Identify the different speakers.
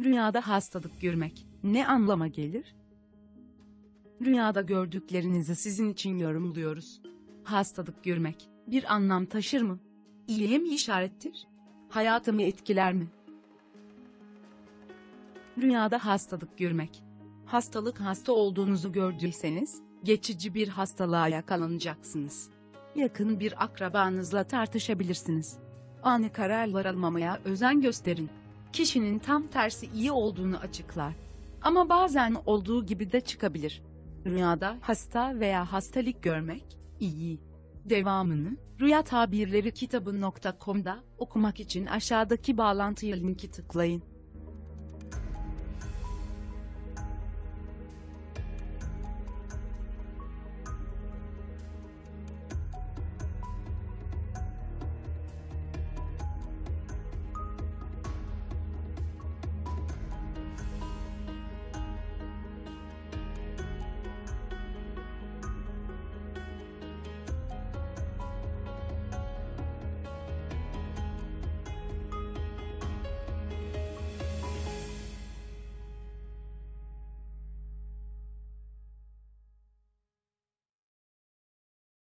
Speaker 1: Rüyada hastalık görmek ne anlama gelir? Rüyada gördüklerinizi sizin için yorumluyoruz. Hastalık görmek bir anlam taşır mı? İyiye mi işarettir? Hayatımı etkiler mi? Rüyada hastalık görmek. Hastalık hasta olduğunuzu gördüyseniz, geçici bir hastalığa yakalanacaksınız. Yakın bir akrabanızla tartışabilirsiniz. Ani kararlar almamaya özen gösterin. Kişinin tam tersi iyi olduğunu açıklar. Ama bazen olduğu gibi de çıkabilir. Rüyada hasta veya hastalık görmek, iyi. Devamını, Rüya Tabirleri kitabı.com'da okumak için aşağıdaki bağlantıya linki tıklayın.